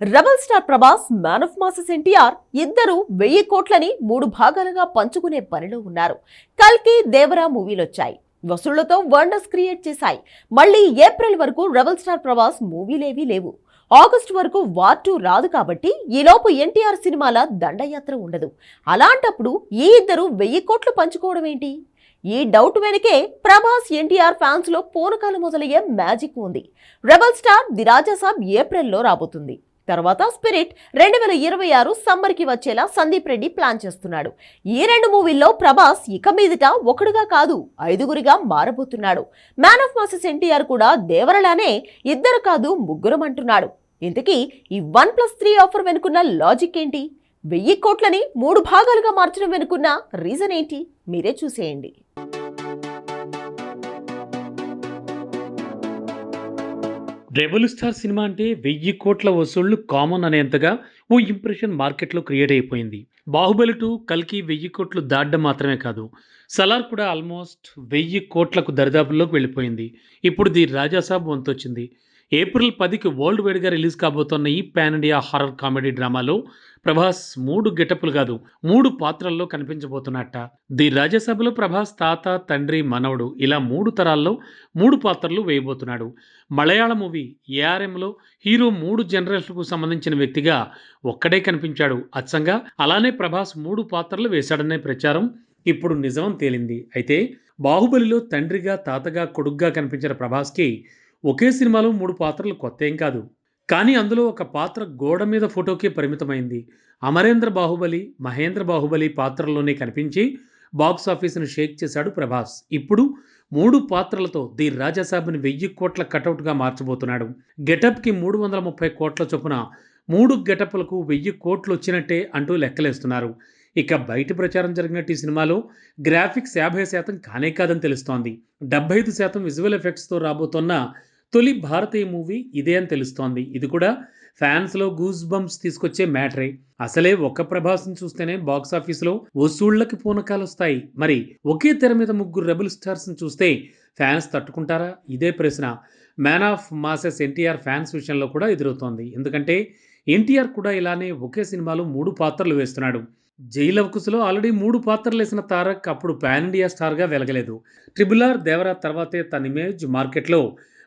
Rebel star Prabhas man of masses NTR ఇద్దరు వెయ్యి కోట్లని మూడు భాగాలుగా పంచుకునే పనిలో ఉన్నారు. కల్కి దేవరా మూవీలొచ్చాయి. వసూళ్ళతో వండర్స్ క్రియేట్ చేశాయి. మళ్ళీ ఏప్రిల్ వరకు రెబల్ స్టార్ ప్రభాస్ మూవీలేవీ లేవు. ఆగస్టు వరకు వార్ టూ రాదు కాబట్టి ఈలోపు ఎన్టీఆర్ సినిమాల దండయాత్ర ఉండదు. అలాంటప్పుడు ఈ ఇద్దరు వెయ్యి కోట్లు పంచుకోవడం ఏంటి? ఈ డౌట్ వెనకే ప్రభాస్ ఎన్టీఆర్ ఫ్యాన్స్లో పూనకాలు మొదలయ్యే మ్యాజిక్ ఉంది. రెబల్ స్టార్ ది రాజాసాబ్ ఏప్రిల్లో రాబోతుంది. తర్వాత స్పిరిట్ రెండు వేల ఇరవై ఆరు సమ్మర్కి వచ్చేలా సందీప్ రెడ్డి ప్లాన్ చేస్తున్నాడు. ఈ రెండు మూవీల్లో ప్రభాస్ ఇక మీదట ఒకడుగా కాదు ఐదుగురిగా మారబోతున్నాడు. మ్యాన్ ఆఫ్ మాసెస్ ఎన్టీఆర్ కూడా దేవరలానే ఇద్దరు కాదు ముగ్గురం అంటున్నాడు. ఇంతకీ ఈ వన్ ప్లస్ త్రీ ఆఫర్ వెనుకున్న లాజిక్ ఏంటి? వెయ్యి కోట్లని మూడు భాగాలుగా మార్చడం వెనుకున్న రీజన్ ఏంటి? మీరే చూసేయండి. రెబల్ స్టార్ సినిమా అంటే వెయ్యి కోట్ల వసూళ్ళు కామన్ అనేంతగా ఓ ఇంప్రెషన్ మార్కెట్లో క్రియేట్ అయిపోయింది. బాహుబలి టూ కల్కి వెయ్యి కోట్లు దాటడం మాత్రమే కాదు సలార్ కూడా ఆల్మోస్ట్ వెయ్యి కోట్లకు దరిదాపుల్లోకి వెళ్ళిపోయింది. ఇప్పుడు ది రాజాసాబ్ వంతొచ్చింది. ఏప్రిల్ పదికి వరల్డ్ వైడ్గా రిలీజ్ కాబోతున్న ఈ పాన్ ఇండియా హారర్ కామెడీ డ్రామాలో ప్రభాస్ మూడు గెటప్లు కాదు మూడు పాత్రల్లో కనిపించబోతున్నట్ట. ది రాజ్యసభలో ప్రభాస్ తాత తండ్రి మనవడు ఇలా మూడు తరాల్లో మూడు పాత్రలు వేయబోతున్నాడు. మలయాళ మూవీ ఏఆర్ఎంలో హీరో మూడు జనరేషన్లకు సంబంధించిన వ్యక్తిగా ఒక్కడే కనిపించాడు. అచ్చంగా అలానే ప్రభాస్ మూడు పాత్రలు వేశాడనే ప్రచారం ఇప్పుడు నిజం తేలింది. అయితే బాహుబలిలో తండ్రిగా తాతగా కొడుగ్గా కనిపించిన ప్రభాస్కి ఒకే సినిమాలో మూడు పాత్రలు కొత్త ఏం కాదు. కానీ అందులో ఒక పాత్ర గోడ మీద ఫోటోకే పరిమితమైంది. అమరేంద్ర బాహుబలి మహేంద్ర బాహుబలి పాత్రలోనే కనిపించి బాక్స్ ఆఫీసును షేక్ చేశాడు ప్రభాస్. ఇప్పుడు మూడు పాత్రలతో ది రాజాసాబ్ని వెయ్యి కోట్ల కటౌట్గా మార్చబోతున్నాడు. గెటప్కి మూడు వందల ముప్పై కోట్ల చొప్పున మూడు గెటప్లకు వెయ్యి కోట్లు వచ్చినట్టే అంటూ లెక్కలేస్తున్నారు. ఇక బయట ప్రచారం జరిగినట్టు ఈ సినిమాలో గ్రాఫిక్స్ యాభై శాతం కానే కాదని తెలుస్తోంది. డెబ్బై ఐదు శాతం విజువల్ ఎఫెక్ట్స్తో రాబోతున్న తొలి భారతీయ మూవీ ఇదే అని తెలుస్తోంది. ఇది కూడా ఫ్యాన్స్లో గూస్ బంప్స్ తీసుకొచ్చే మ్యాటరే. అసలే ఒక్క ప్రభాస్ని చూస్తేనే బాక్స్ ఆఫీసులో వసూళ్ళకి పూనకాలు వస్తాయి. మరి ఒకే తెర మీద ముగ్గురు రెబల్ స్టార్స్ని చూస్తే ఫ్యాన్స్ తట్టుకుంటారా? ఇదే ప్రశ్న. Man of masses NTR fans విషయంలో కూడా ఎదురవుతోంది. ఎందుకంటే ఎన్టీఆర్ కూడా ఇలానే ఒకే సినిమాలో మూడు పాత్రలు వేస్తున్నాడు. జైలవకుశలో ఆల్రెడీ మూడు పాత్రలు వేసిన తారక్ అప్పుడు పాన్ ఇండియా స్టార్గా వెలగలేదు. ట్రిబుల్ ఆర్ దేవరా తర్వాతే తన ఇమేజ్ మార్కెట్లో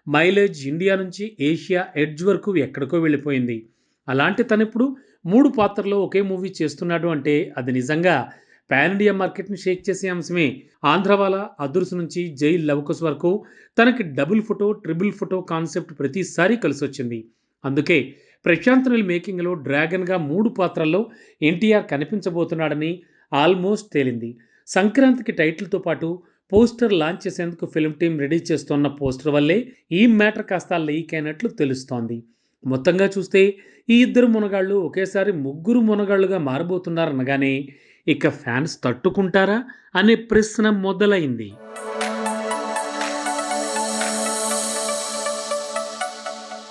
మైలేజ్ ఇండియా నుంచి ఏషియా ఎడ్జ్ వరకు ఎక్కడికో వెళ్ళిపోయింది. అలాంటి తనిప్పుడు మూడు పాత్రలో ఒకే మూవీ చేస్తున్నాడు అంటే అది నిజంగా పాన్ ఇండియా మార్కెట్ని షేక్ చేసే అంశమే. ఆంధ్రవాల అదుర్స్ నుంచి జై లవకుస్ వరకు తనకి double photo triple photo concept ప్రతిసారి కలిసి వచ్చింది అందుకే ప్రశాంత్ నీల్ మేకింగ్లో డ్రాగన్గా మూడు పాత్రల్లో ఎన్టీఆర్ కనిపించబోతున్నాడని ఆల్మోస్ట్ తేలింది. సంక్రాంతికి టైటిల్తో పాటు పోస్టర్ లాంచ్ చేసేందుకు ఫిల్మ్ టీం రెడీ చేస్తున్న పోస్టర్ వల్లే ఈ మ్యాటర్ కాస్త లీక్ అయినట్లు తెలుస్తోంది. మొత్తంగా చూస్తే ఈ ఇద్దరు మునగాళ్ళు ఒకేసారి ముగ్గురు మునగాళ్ళుగా మారబోతున్నారనగానే ఇక ఫ్యాన్స్ తట్టుకుంటారా అనే ప్రశ్న మొదలైంది.